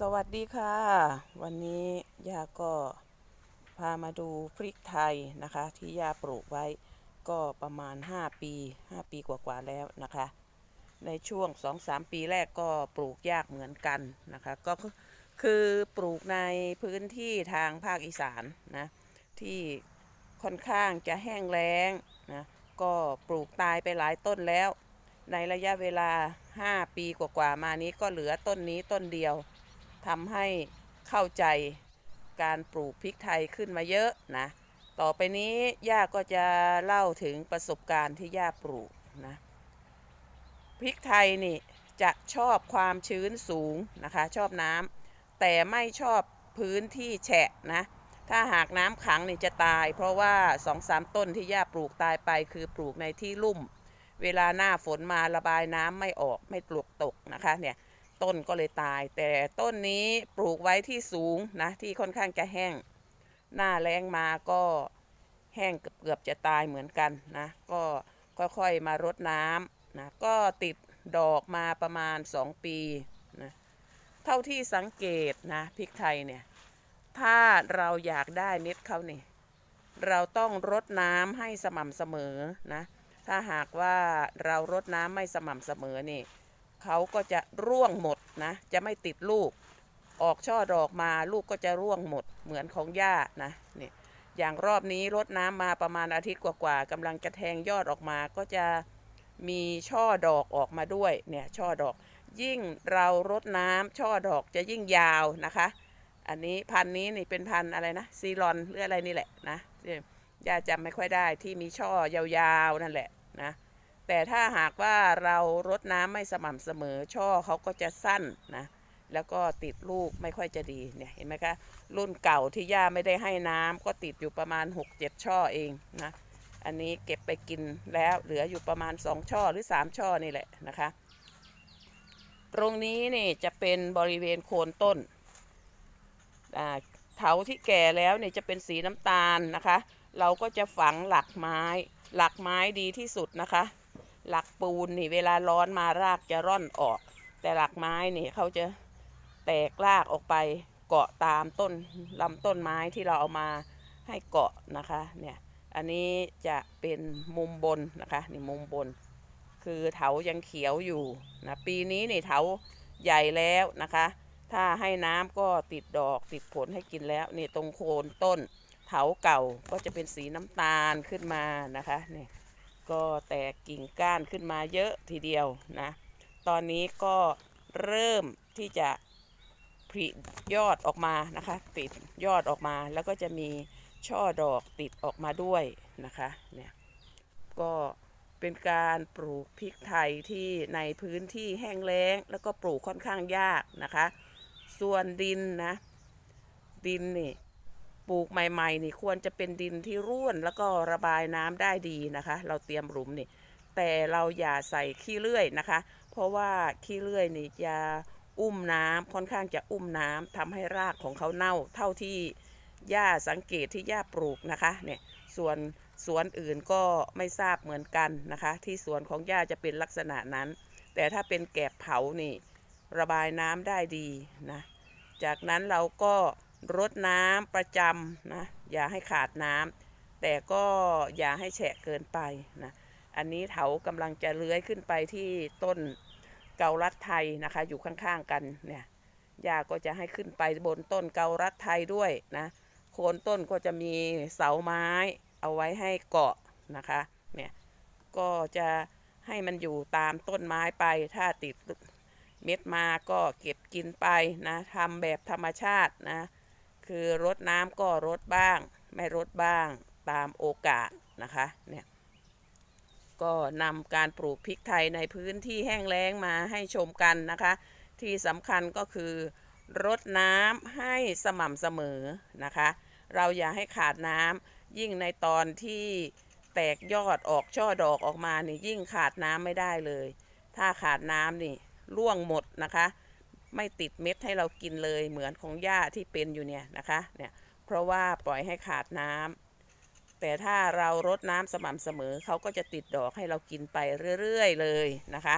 สวัสดีค่ะ วันนี้ย่าก็พามาดูพริกไทยนะคะ ที่ย่าปลูกไว้ก็ประมาณ 5 ปี 5 ปีกว่าๆแล้วนะคะ ในช่วง 2-3 ปีแรกก็ปลูกยากเหมือนกันนะคะ ก็คือคือปลูกในพื้นที่ทางภาคอีสานนะที่ค่อนข้างจะแห้งแล้งนะก็ปลูกตายไปหลายต้นแล้ว ในระยะเวลา 5 ปีกว่าๆมานี้ก็เหลือต้นนี้ต้นเดียว ทำให้เข้าใจการปลูกพริกไทยขึ้นมาเยอะนะ ต่อไปนี้ย่าก็จะเล่าถึงประสบการณ์ที่ย่าปลูกนะพริกไทยนี่จะชอบความชื้นสูงนะคะ ชอบน้ำแต่ไม่ชอบพื้นที่แฉะนะ ถ้าหากน้ำขังนี่จะตาย เพราะว่าสองสามต้นที่ย่าปลูกตายไป คือปลูกในที่ลุ่ม เวลาหน้าฝนมาระบายน้ำไม่ออกไม่ปลวกตกนะคะเนี่ย ต้นก็เลยตาย แต่ต้นนี้ปลูกไว้ที่สูงนะ ที่ค่อนข้างจะแห้ง หน้าแรงมาก็แห้งเกือบจะตายเหมือนกันนะ ก็ค่อยๆมารดน้ำนะ ก็ติดดอกมาประมาณ 2 ปีนะ เท่าที่สังเกตนะพริกไทยเนี่ย ถ้าเราอยากได้เม็ดเขาเนี่ยเราต้องรดน้ำให้สม่ำเสมอนะ ถ้าหากว่าเรารดน้ำไม่สม่ำเสมอนี่ เขาก็จะร่วงหมดนะ จะไม่ติดลูก ออกช่อดอกมาลูกก็จะร่วงหมดเหมือนของหญ้านะนี่อย่างรอบนี้รดน้ำมาประมาณอาทิตย์กว่าๆกำลังจะแทงยอดออกมาก็จะมีช่อดอกออกมาด้วยเนี่ยช่อดอก ยิ่งเรารดน้ำช่อดอกจะยิ่งยาวนะคะ อันนี้พันนี้นี่เป็นพันอะไรนะซีรอนหรืออะไรนี่แหละนะย่าจำไม่ค่อยได้ที่มีช่อยาวๆนั่นแหละนะ แต่ถ้าหากว่าเรารดน้ำไม่สม่ำเสมอช่อเขาก็จะสั้นนะแล้วก็ติดลูกไม่ค่อยจะดีเนี่ยเห็นไหมคะรุ่นเก่าที่ย่าไม่ได้ให้น้ำก็ติดอยู่ประมาณ 6-7 ช่อเองนะอันนี้เก็บไปกินแล้วเหลืออยู่ประมาณ 2 ช่อหรือ 3 ช่อนี่แหละนะคะ ตรงนี้นี่จะเป็นบริเวณโคนต้นอ่าเถาที่แก่แล้วเนี่ยจะเป็นสีน้ำตาลนะคะ เราก็จะฝังหลักไม้ หลักไม้ดีที่สุดนะคะ หลักปูนนี่เวลาร้อนมารากจะร่อนออก แต่หลักไม้นี่เขาจะแตกรากออกไปเกาะตามต้นลำต้นไม้ที่เราเอามาให้เกาะนะคะเนี่ยอันนี้จะเป็นมุมบนนะคะนี่มุมบน คือเถายังเขียวอยู่นะปีนี้นี่เถาใหญ่แล้วนะคะ ถ้าให้น้ำก็ติดดอกติดผลให้กินแล้วนี่ตรงโคนต้นเถาเก่าก็จะเป็นสีน้ำตาลขึ้นมานะคะนี่ ก็แตกกิ่งก้านขึ้นมาเยอะทีเดียวนะ ตอนนี้ก็เริ่มที่จะผลิยอดออกมานะคะ ติดยอดออกมาแล้วก็จะมีช่อดอกติดออกมาด้วยนะคะเนี่ยก็เป็นการปลูกพริกไทยที่ในพื้นที่แห้งแล้ง แล้วก็ปลูกค่อนข้างยากนะคะ ส่วนดินนะ ดินนี่ ปลูกใหม่ๆ นี่ควรจะเป็นดินที่ร่วนแล้วก็ระบายน้ำได้ดีนะคะ เราเตรียมหลุมนี่ แต่เราอย่าใส่ขี้เลื่อยนะคะ เพราะว่าขี้เลื่อยนี่จะอุ้มน้ำค่อนข้างจะอุ้มน้ำทำให้รากของเขาเน่า เท่าที่ย่าสังเกตที่ย่าปลูกนะคะเนี่ยส่วนสวนอื่นก็ไม่ทราบเหมือนกันนะคะ ที่สวนของย่าจะเป็นลักษณะนั้น แต่ถ้าเป็นแกบเผานี่ระบายน้ำได้ดีนะจากนั้นเราก็ รดน้ำประจำนะ อย่าให้ขาดน้ำแต่ก็อย่าให้แฉะเกินไปนะ อันนี้เถากำลังจะเลื้อยขึ้นไปที่ต้นเกาลัดไทยนะคะ อยู่ข้างๆกันเนี่ยยาก็จะให้ขึ้นไปบนต้นเกาลัดไทยด้วยนะโคนต้นก็จะมีเสาไม้เอาไว้ให้เกาะนะคะเนี่ยก็จะให้มันอยู่ตามต้นไม้ไปถ้าติดเม็ดมาก็เก็บกินไปนะทำแบบธรรมชาตินะ คือรดน้ำก็รดบ้าง ไม่รดบ้างตามโอกาสนะคะเนี่ยก็นำการปลูกพริกไทยในพื้นที่แห้งแล้งมาให้ชมกันนะคะ ที่สำคัญก็คือรดน้ำให้สม่ำเสมอนะคะ เราอย่าให้ขาดน้ำยิ่งในตอนที่แตกยอดออกช่อดอกออกมานี่ยิ่งขาดน้ำไม่ได้เลย ถ้าขาดน้ำนี่ร่วงหมดนะคะ ไม่ติดเม็ดให้เรากินเลยเหมือนของหญ้าที่เป็นอยู่เนี่ยนะคะเนี่ยเพราะว่าปล่อยให้ขาดน้ำแต่ถ้าเรารดน้ำสม่ำเสมอเขาก็จะติดดอกให้เรากินไปเรื่อยๆเลยนะคะ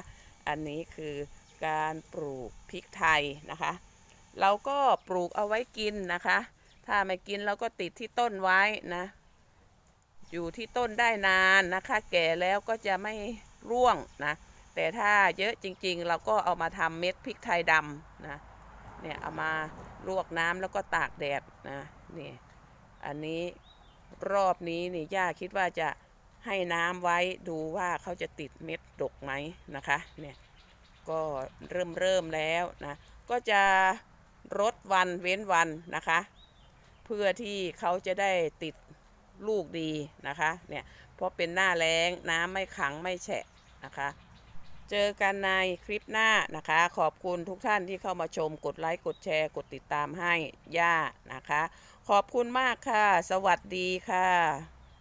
อันนี้คือการปลูกพริกไทยนะคะ เราก็ปลูกเอาไว้กินนะคะ ถ้าไม่กินเราก็ติดที่ต้นไว้นะ อยู่ที่ต้นได้นานนะคะ แก่แล้วก็จะไม่ร่วงนะ แต่ถ้าเยอะจริงๆ เราก็เอามาทำเม็ดพริกไทยดำนะ เนี่ยเอามาลวกน้ำแล้วก็ตากแดดนะนี่อันนี้รอบนี้นี่ย่าคิดว่าจะให้น้ำไว้ดูว่าเขาจะติดเม็ดดกไหมนะคะเนี่ยก็เริ่มเริ่มแล้วนะก็จะรดวันเว้นวันนะคะ เพื่อที่เขาจะได้ติดลูกดีนะคะเนี่ยเพราะเป็นหน้าแล้งน้ำไม่ขังไม่แฉะนะคะ เจอกันในคลิปหน้านะคะ ขอบคุณทุกท่านที่เข้ามาชมกดไลค์กดแชร์กดติดตามให้ย่านะคะ ขอบคุณมากค่ะ สวัสดีค่ะ